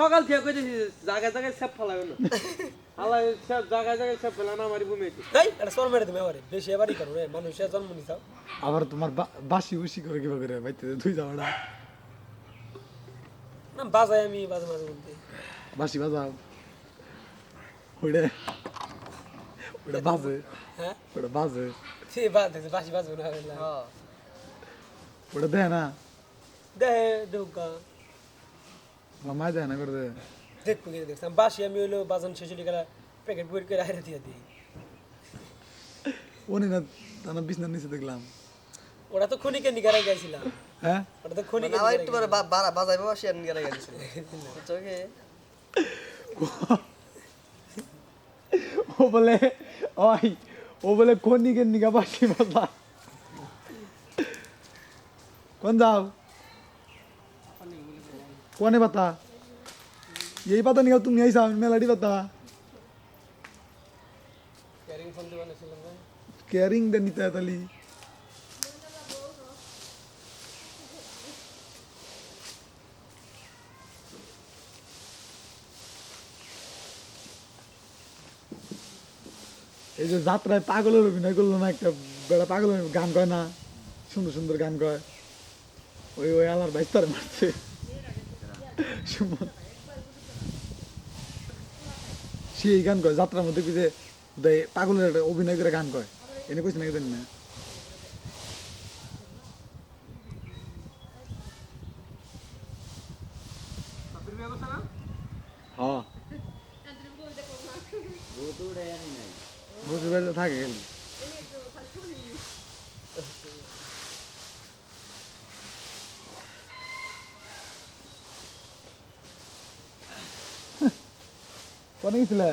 সকাল থেকে কইতেছি জায়গায় জায়গায় সেপ ফেলাবে না আল্লাহ সব জায়গায় জায়গায় সেপ ফেলা না আমারই ভূমিতে এই এটা সর মেরে তুমি আমারে। বেশি এবারই করো রে মানুষের জন্ম নিছাও আবার তোমার বাসি উসি করে কিবা করে বাইতে তুই যাওয়াটা না। বাজাই আমি বাজে মাঝে মধ্যে বাসি বাজাও। ওইটা ওইটা বাজে। হ্যাঁ? ওটা বাজে। সে বাজ বাসি বাজবে না। হ্যাঁ ওটা দেয় না। দেহে দেউকা মা দেয় না করে দেখব কি দেখছিলাম বাসি আমি হইল বাজান শেষ হলে গেলা প্যাকেট বই করে হাইরে দিয়ে দিই। উনি না তার বিছনার নিচে দেখলাম। ওটা তো খনিকে নিগারে গেছিলাম হ্যাঁ? ওটা তো খনিকে আমার একটু পরে বা- বাড়া বাজাই বাবা সে গেলে গেছে বুঝছ ও বলে ওই ও বলে কোন দিকে নিগা বাসি বাজা কোন যাও কোনে পাতা? আইসা মেলাডি পাতা ক্যারিং ফোন দিয়ে বানাইছিলাম না কেয়ারিং দে নিতে তালি এই যে যাত্রায় পাগলের অভিনয় করল না একটা বেড়া পাগল গান কয় না সুন্দর সুন্দর গান কয় ওই ওই আলার বাইস্তারে মারছে সুমন সে এই গান কয় যাত্রার মধ্যে কি যে পাগলের একটা অভিনয় করে গান কয়। এনে কইছে নাকি জানি না। হ্যাঁ। থাকে। গেলি কোনে গেছিলে